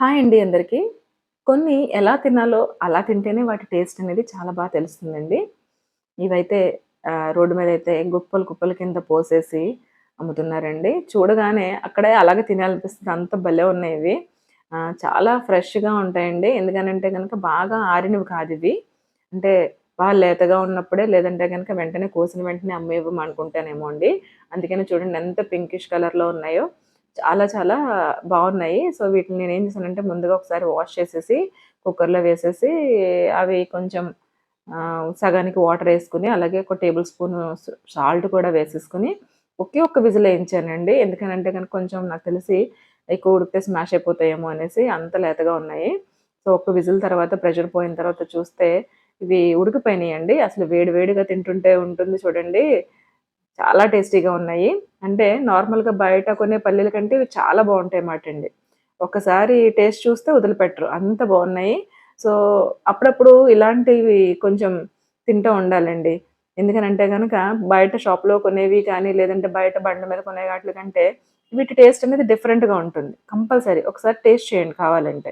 Hi అండి అందరికీ. కొన్ని ఎలా తినాలో అలా తింటేనే వాటి టేస్ట్ అనేది చాలా బాగా తెలుస్తుందండి. ఇవైతే రోడ్డు మీద అయితే గుప్పలు కుప్పల కింద పోసేసి అమ్ముతున్నారండి. చూడగానే అక్కడే అలాగే తినాలనిపిస్తుంది అంత భలే ఉన్నాయి ఇవి. చాలా ఫ్రెష్‌గా ఉంటాయండి. ఎందుకనంటే కనుక బాగా ఆరినవి కాదు ఇవి అంటే బాగా లేతగా ఉన్నప్పుడే లేదంటే కనుక వెంటనే కోసిన వెంటనే అమ్మేయమనుకుంటానేమో అండి. అందుకని చూడండి ఎంత పింకిష్ కలర్‌లో ఉన్నాయో. చాలా చాలా బాగున్నాయి సో, వీటిని నేనేం చేశానంటే ముందుగా ఒకసారి వాష్ చేసేసి కుక్కర్‌లో వేసేసి అవి కొంచెం సగానికి వాటర్ వేసుకుని అలాగే ఒక టేబుల్ స్పూన్ సాల్ట్ కూడా వేసేసుకొని ఒకే ఒక్క విజిల్ వేయించానండి ఎందుకనంటే కనుక కొంచెం నాకు తెలిసి ఎక్కువ ఉడికితే స్మాష్ అయిపోతాయేమో అనేసి అంత లేతగా ఉన్నాయి. సో, ఒక్క విజిల్ తర్వాత ప్రెషర్ పోయిన తర్వాత చూస్తే ఇవి ఉడికిపోయినాయండి. అసలు వేడి వేడిగా తింటుంటే ఉంటుంది చూడండి. చాలా టేస్టీగా ఉన్నాయి. అంటే నార్మల్‌గా బయట కొనే పల్లీల కంటే ఇవి చాలా బాగుంటాయి మాట అండి ఒక్కసారి టేస్ట్ చూస్తే వదిలిపెట్టరు. అంత బాగున్నాయి సో, అప్పుడప్పుడు ఇలాంటివి కొంచెం తింటూ ఉండాలండి. ఎందుకనంటే కనుక బయట షాప్‌లో కొనేవి కానీ, లేదంటే బయట బండ మీద కొనే వాటి కంటే వీటి టేస్ట్ అనేది డిఫరెంట్‌గా ఉంటుంది. కంపల్సరీ ఒకసారి టేస్ట్ చేయండి కావాలంటే.